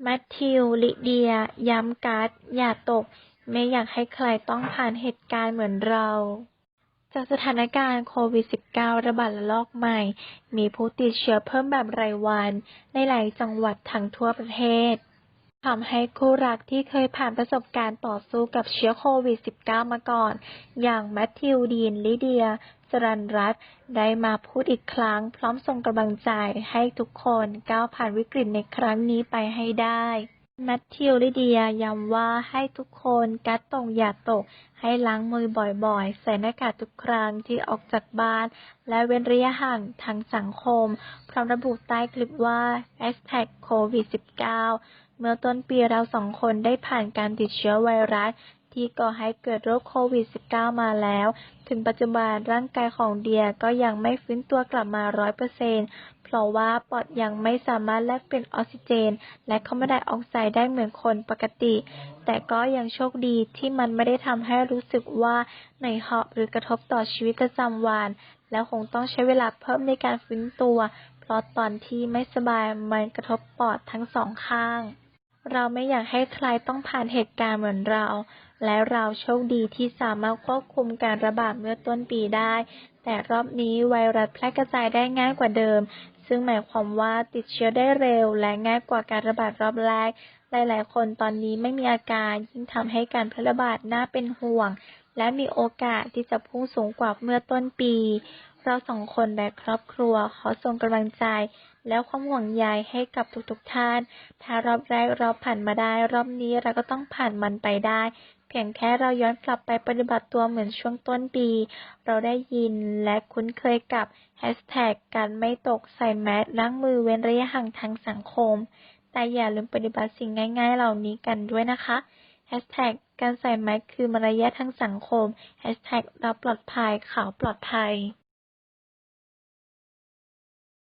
แมทธิว ลิเดีย ย้ำการ์ดอย่าตก ไม่อยากให้ใครต้องผ่านเหตุการณ์เหมือนเรา จากสถานการณ์โควิด -19 ระบาดระลอกใหม่ มีผู้ติดเชื้อเพิ่มแบบรายวัน ในหลายจังหวัดทั้งทั่วประเทศ ทำให้คู่รักที่เคยผ่านประสบการณ์ต่อสู้กับเชื้อโควิด -19 มาก่อน อย่างแมทธิวดีน ลิเดีย สรันรัตน์ได้มาพูดอีกครั้ง พร้อมส่งกำลังใจให้ทุกคนก้าวผ่านวิกฤตในครั้งนี้ไปให้ได้ แมทธิว ลิเดีย ย้ำว่าให้ทุกคนกัดตรงอย่าตก ให้ล้างมือบ่อยๆ ใส่หน้ากากทุกครั้งที่ออกจากบ้าน และเว้นระยะห่างทางสังคม พร้อมระบุใต้คลิปว่าโควิด -19 เมื่อต้นปีเราสองคนได้ผ่านการติดเชื้อไวรัส ที่ก่อให้เกิดโรคโควิด -19 มาแล้ว ถึงปัจจุบันร่างกายของเดียก็ยังไม่ฟื้นตัวกลับมาร้อยเปอร์เซ็นต์เพราะว่าปอดยังไม่สามารถแลกเปลี่ยนออกซิเจน และคาร์บอนไดออกไซด์ได้เหมือนคนปกติ แต่ก็ยังโชคดีที่มันไม่ได้ทำให้รู้สึกว่าเหนื่อยหอบหรือกระทบต่อชีวิตประจำวัน และคงต้องใช้เวลาเพิ่มในการฟื้นตัว เพราะตอนที่ไม่สบายมันกระทบปอดทั้งสองข้าง เราไม่อยากให้ใครต้องผ่านเหตุการณ์เหมือนเรา และเราโชคดีที่สามารถควบคุมการระบาดเมื่อต้นปีได้ แต่รอบนี้ไวรัสแพร่กระจายได้ง่ายกว่าเดิมซึ่งหมายความว่าติดเชื้อได้เร็วและง่ายกว่าการระบาดรอบแรก หลายๆ คนตอนนี้ไม่มีอาการยิ่งทำให้การแพร่ระบาดน่าเป็นห่วง และมีโอกาสที่จะพุ่งสูงกว่าเมื่อต้นปี เราสองคนและครอบครัวขอส่งกำลังใจและความห่วงใยให้กับทุกๆท่าน ถ้ารอบแรกเราผ่านมาได้ รอบนี้เราก็ต้องผ่านมันไปได้ พียงแค่เราย้อนกลับไปปฏิบัติตัวเหมือนช่วงต้นปี เราได้ยินและคุ้นเคยกับแฮชแท็กการไม่ตกใส่แมสล้างมือเว้นระยะห่างทางสังคม แต่อย่าลืมปฏิบัติสิ่งง่ายๆ เหล่านี้กันด้วยนะคะแฮชแท็กการใส่แมสคือมารยาททางสังคมแฮชแท็กเราปลอดภัยข่าวปลอดภัย